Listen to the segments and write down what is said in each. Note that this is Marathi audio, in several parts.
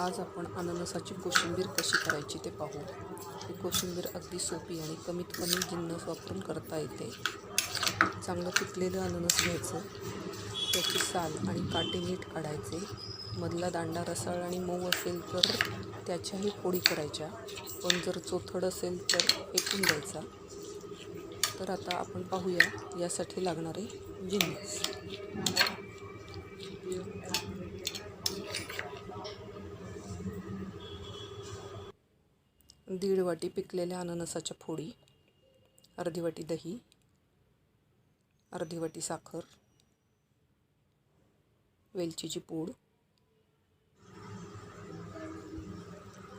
आज आपण अननसाची कोशिंबीर कशी करायची ते पाहू. ही कोशिंबीर अगदी सोपी आणि कमीत कमी जिन्नस वापरून करता येते. चांगलं पिकलेलं अननस घ्यायचं. त्याची साल आणि काटे नीट काढायचे. मधला दांडा रसाळ आणि मऊ असेल तर त्याच्याही फोडी करायच्या. पण जर चोथड असेल तर फेकून द्यायचा. तर आता आपण पाहूया यासाठी लागणारे जिन्नस. दीड वाटी पिकलेल्या अननसाच्या फोडी अर्धी वाटी दही अर्धी वाटी साखर वेलचीची पूड.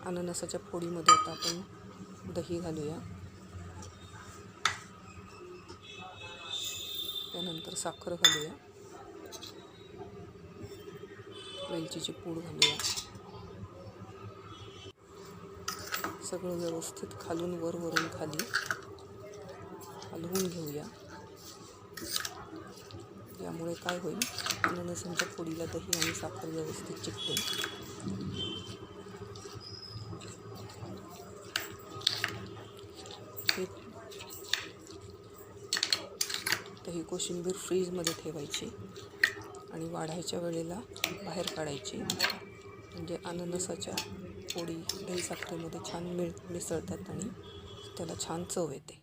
अननसाच्या फोडीमध्ये आता आपण दही घालूया. त्यानंतर साखर घालूया. वेलचीची पूड घालूया. सगळं व्यवस्थित खालून वर वरून खाली हलवून घेऊया. यामुळे काय होईल? अननसांच्या पोळीला दही आणि साखर व्यवस्थित चिकतो हे तर ही कोशिंबीर फ्रीजमध्ये ठेवायची आणि वाढायच्या वेळेला बाहेर काढायची. म्हणजे अननसाच्या पोळी दही साखरेमध्ये छान मिळ मिसळतात आणि त्याला छान चव येते.